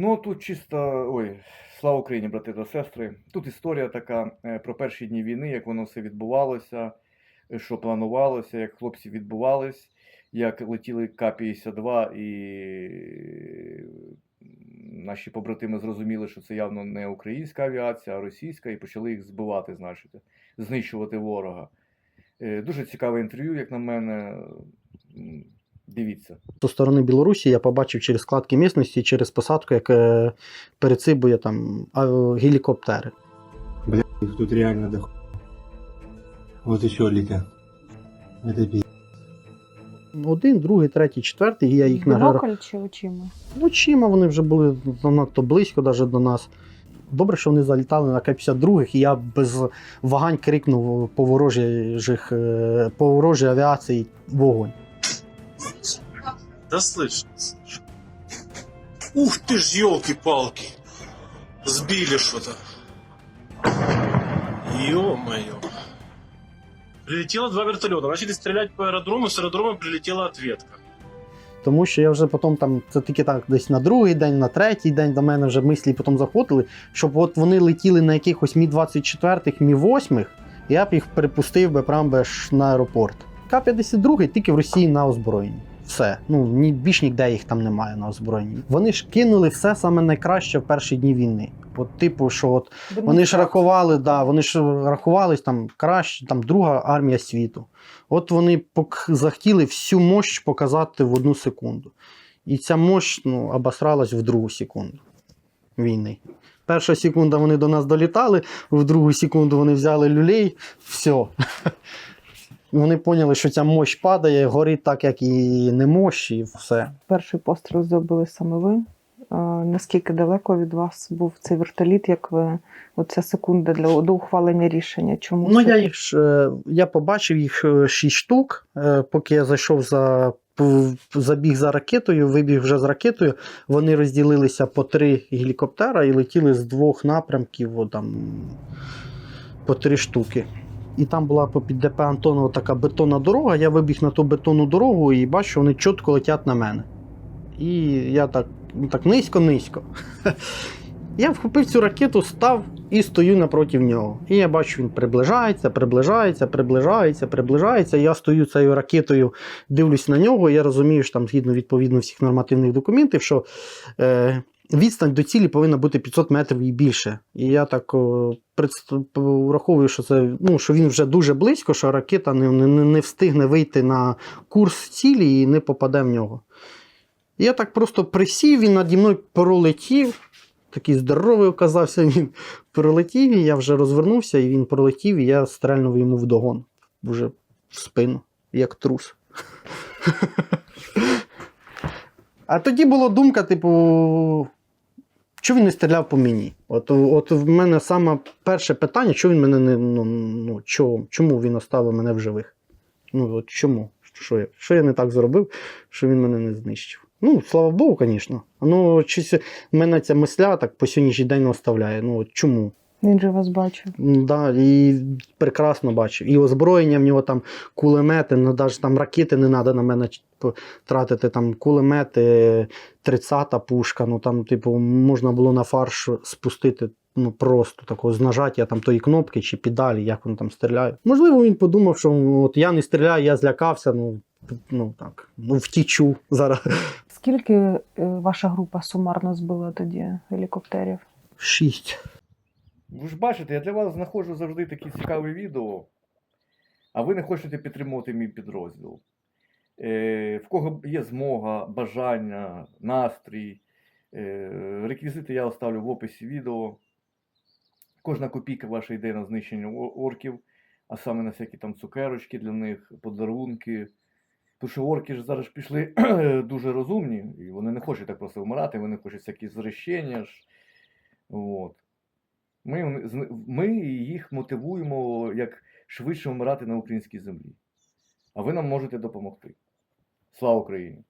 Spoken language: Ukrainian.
Ну, тут чисто. Ой, слава Україні, брати та сестри. Тут історія така е, про перші дні війни, як воно все відбувалося, е, що планувалося, як хлопці відбувались, як летіли К-52 і наші побратими зрозуміли, що це явно не українська авіація, а російська, і почали їх збивати, значить, знищувати ворога. Е, Дуже цікаве інтерв'ю, як на мене. Дивіться. Зі сторони Білорусі я побачив через складки місності, через посадку, як перецибує там гелікоптери. Бля, их тут реально дохуя. Вот еще летят. Это пи***. Один, другий, третій, четвертий, і я їх награв. Бінокль чи очима? Очима вони вже були занадто близько навіть до нас. Добре, що вони залітали на К-52, і я без вагань крикнув по ворожих, е, по ворожій авіації вогонь. Да слышь. слышь. Ух ты ж, елки-палки. Сбили что-то. Ё-моё. Прилетело два вертолета. Начали стрелять по аэродрому, с аэродрома прилетела ответка. Тому що я вже потім там, це тільки так десь на другий день, на третій день до мене вже мислі потім заходили, щоб от вони летіли на якихось Мі-24, Мі-8, я б їх перепустив би прямо би ж на аеропорт. К-52 тільки в Росії на озброєнні. Все. Ну, ні, більш ніде їх там немає на озброєнні. Вони ж кинули все саме найкраще в перші дні війни. От, типу, що от вони ж рахували, да, вони ж рахувались там краще, там друга армія світу. От вони пок- захотіли всю мощь показати в одну секунду. І ця мощь ну, обосралась в другу секунду війни. Перша секунда вони до нас долітали, в другу секунду вони взяли люлей, все. Вони поняли, що ця мощь падає, горить так, як і не мощь, і все. Перший постріл зробили саме ви. Наскільки далеко від вас був цей вертоліт, як ви оця секунда для до ухвалення рішення? Чому Ну, я їх е, я побачив їх е, шість штук, е, поки я зайшов за. Забіг за ракетою, вибіг вже з ракетою. Вони розділилися по три гелікоптера і летіли з двох напрямків о, там, по три штуки. І там була під ДП Антонова така бетонна дорога. Я вибіг на ту бетонну дорогу і бачу, що вони чітко летять на мене. І я так, ну, так низько-низько. Я вхопив цю ракету, став і стою напроти нього. І я бачу, він приближається, приближається, приближається, приближається. Я стою цією ракетою, дивлюсь на нього. І я розумію, що там згідно відповідно всіх нормативних документів, що е, відстань до цілі повинна бути 500 метрів і більше. І я так враховую, що це ну, що він вже дуже близько, що ракета не, не, не встигне вийти на курс цілі і не попаде в нього. Я так просто присів, він наді мною пролетів. Такий здоровий оказався він. Пролетів, і я вже розвернувся, і він пролетів, і я стрельнув йому вдогон. Вже в спину, як трус. А тоді була думка, типу, чого він не стріляв по мені? От, от в мене саме перше питання, чого він мене не. Ну, ну, чого, чому він оставив мене в живих? Ну, от чому? Що я, що я не так зробив, що він мене не знищив? Ну, слава Богу, звісно. Ну, мене ця мисля так по сьогоднішній день не оставляє. Ну, от чому? Він же вас бачив. Да, і прекрасно бачив. І озброєння в нього там кулемети, ну навіть там ракети не треба на мене тратити. Там кулемети, 30-та пушка. Ну там, типу, можна було на фарш спустити. Ну просто такого з нажаття там тої кнопки чи педалі, як він там стріляє. Можливо, він подумав, що ну, от я не стріляю, я злякався. Ну, ну так, ну втічу зараз. Скільки е, ваша група сумарно збила тоді гелікоптерів? Шість. Ви ж бачите, я для вас знаходжу завжди такі цікаві відео, а ви не хочете підтримувати мій підрозділ. Е, в кого є змога, бажання, настрій. Е, реквізити я оставлю в описі відео. Кожна копійка ваша йде на знищення орків, а саме на всякі там цукерочки для них, подарунки. Тому що орки ж зараз пішли дуже розумні, і вони не хочуть так просто вмирати, вони хочуть всякі зрощення ж. От. Ми, ми їх мотивуємо як швидше вмирати на українській землі. А ви нам можете допомогти. Слава Україні!